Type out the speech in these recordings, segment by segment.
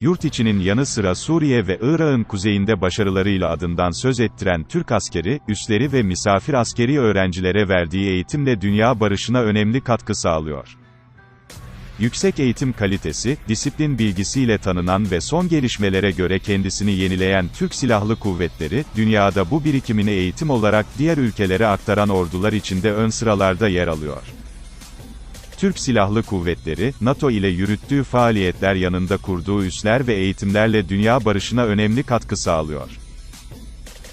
Yurt içinin yanı sıra Suriye ve Irak'ın kuzeyinde başarılarıyla adından söz ettiren Türk askeri, üsleri ve misafir askeri öğrencilere verdiği eğitimle dünya barışına önemli katkı sağlıyor. Yüksek eğitim kalitesi, disiplin bilgisiyle tanınan ve son gelişmelere göre kendisini yenileyen Türk Silahlı Kuvvetleri, dünyada bu birikimini eğitim olarak diğer ülkelere aktaran ordular içinde ön sıralarda yer alıyor. Türk Silahlı Kuvvetleri, NATO ile yürüttüğü faaliyetler yanında kurduğu üsler ve eğitimlerle dünya barışına önemli katkı sağlıyor.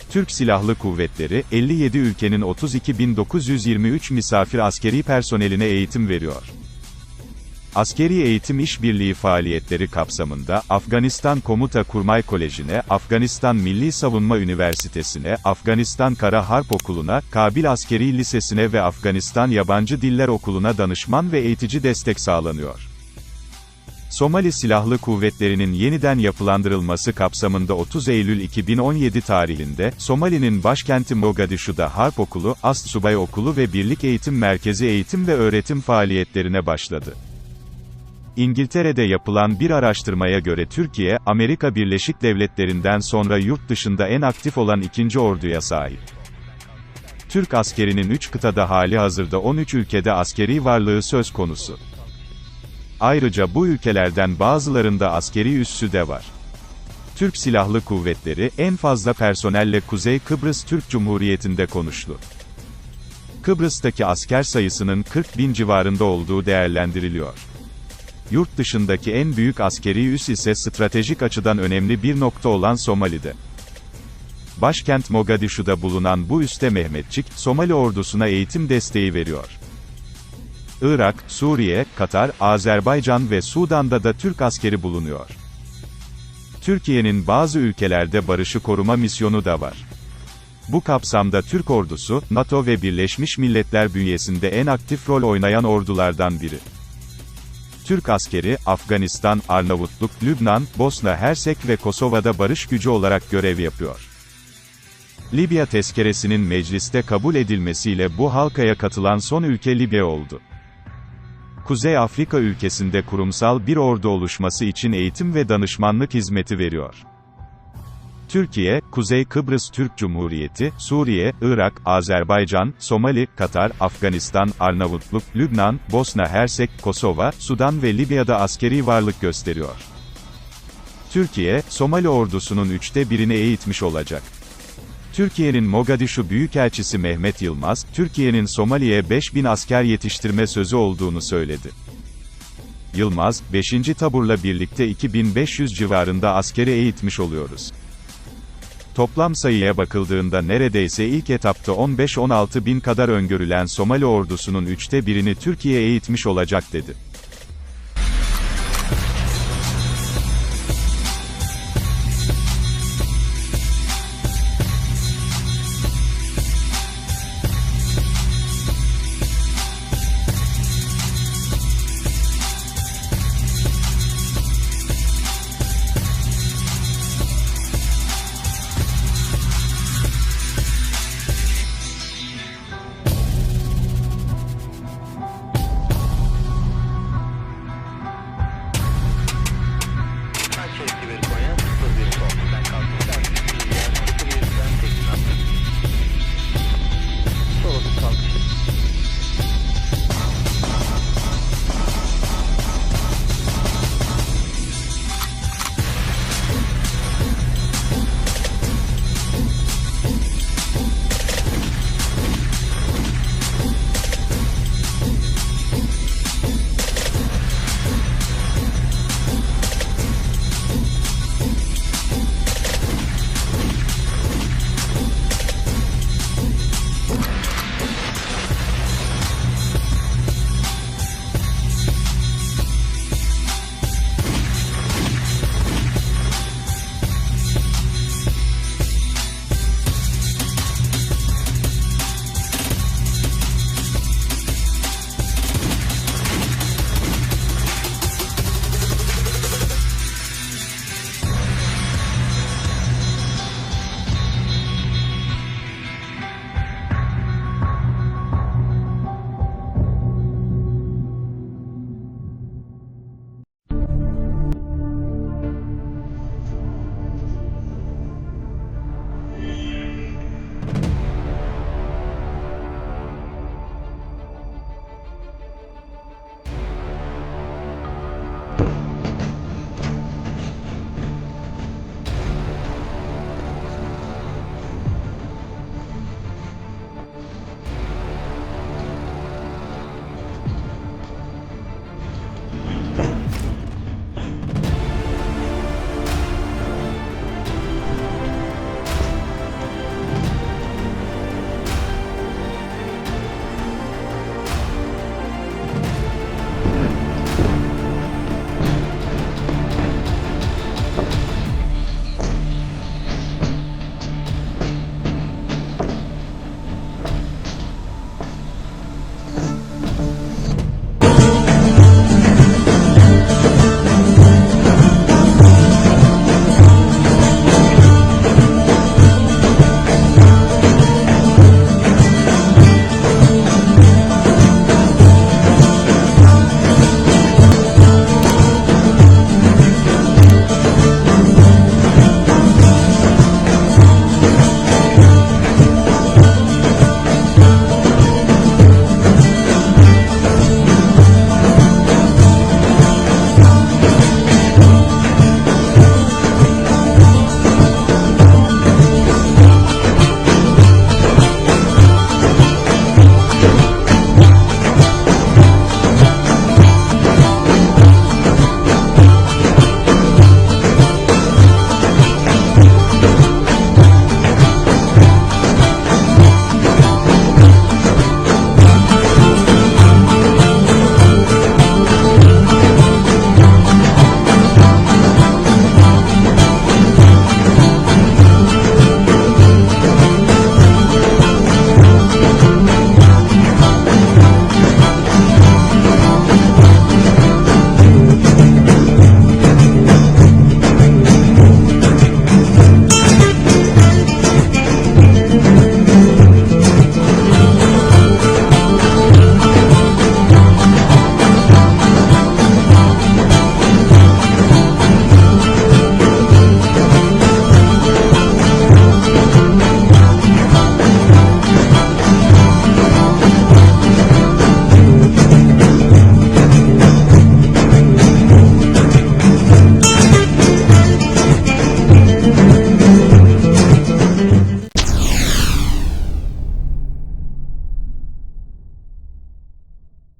Türk Silahlı Kuvvetleri, 57 ülkenin 32.923 misafir askeri personeline eğitim veriyor. Askeri eğitim işbirliği faaliyetleri kapsamında, Afganistan Komuta Kurmay Koleji'ne, Afganistan Milli Savunma Üniversitesi'ne, Afganistan Kara Harp Okulu'na, Kabil Askeri Lisesi'ne ve Afganistan Yabancı Diller Okulu'na danışman ve eğitici destek sağlanıyor. Somali Silahlı Kuvvetleri'nin yeniden yapılandırılması kapsamında 30 Eylül 2017 tarihinde, Somali'nin başkenti Mogadishu'da Harp Okulu, Ast Subay Okulu ve Birlik Eğitim Merkezi eğitim ve öğretim faaliyetlerine başladı. İngiltere'de yapılan bir araştırmaya göre Türkiye, Amerika Birleşik Devletleri'nden sonra yurt dışında en aktif olan ikinci orduya sahip. Türk askerinin 3 kıtada hali hazırda 13 ülkede askeri varlığı söz konusu. Ayrıca bu ülkelerden bazılarında askeri üssü de var. Türk Silahlı Kuvvetleri, en fazla personelle Kuzey Kıbrıs Türk Cumhuriyeti'nde konuştu. Kıbrıs'taki asker sayısının 40 bin civarında olduğu değerlendiriliyor. Yurt dışındaki en büyük askeri üs ise stratejik açıdan önemli bir nokta olan Somali'de. Başkent Mogadishu'da bulunan bu üste Mehmetçik, Somali ordusuna eğitim desteği veriyor. Irak, Suriye, Katar, Azerbaycan ve Sudan'da da Türk askeri bulunuyor. Türkiye'nin bazı ülkelerde barışı koruma misyonu da var. Bu kapsamda Türk ordusu, NATO ve Birleşmiş Milletler bünyesinde en aktif rol oynayan ordulardan biri. Türk askeri, Afganistan, Arnavutluk, Lübnan, Bosna Hersek ve Kosova'da barış gücü olarak görev yapıyor. Libya tezkeresinin mecliste kabul edilmesiyle bu halkaya katılan son ülke Libya oldu. Kuzey Afrika ülkesinde kurumsal bir ordu oluşması için eğitim ve danışmanlık hizmeti veriyor. Türkiye, Kuzey Kıbrıs Türk Cumhuriyeti, Suriye, Irak, Azerbaycan, Somali, Katar, Afganistan, Arnavutluk, Lübnan, Bosna Hersek, Kosova, Sudan ve Libya'da askeri varlık gösteriyor. Türkiye, Somali ordusunun üçte birini eğitmiş olacak. Türkiye'nin Mogadishu Büyükelçisi Mehmet Yılmaz, Türkiye'nin Somali'ye 5000 asker yetiştirme sözü olduğunu söyledi. Yılmaz, 5. taburla birlikte 2500 civarında askeri eğitmiş oluyoruz. Toplam sayıya bakıldığında neredeyse ilk etapta 15-16 bin kadar öngörülen Somali ordusunun üçte birini Türkiye eğitmiş olacak dedi.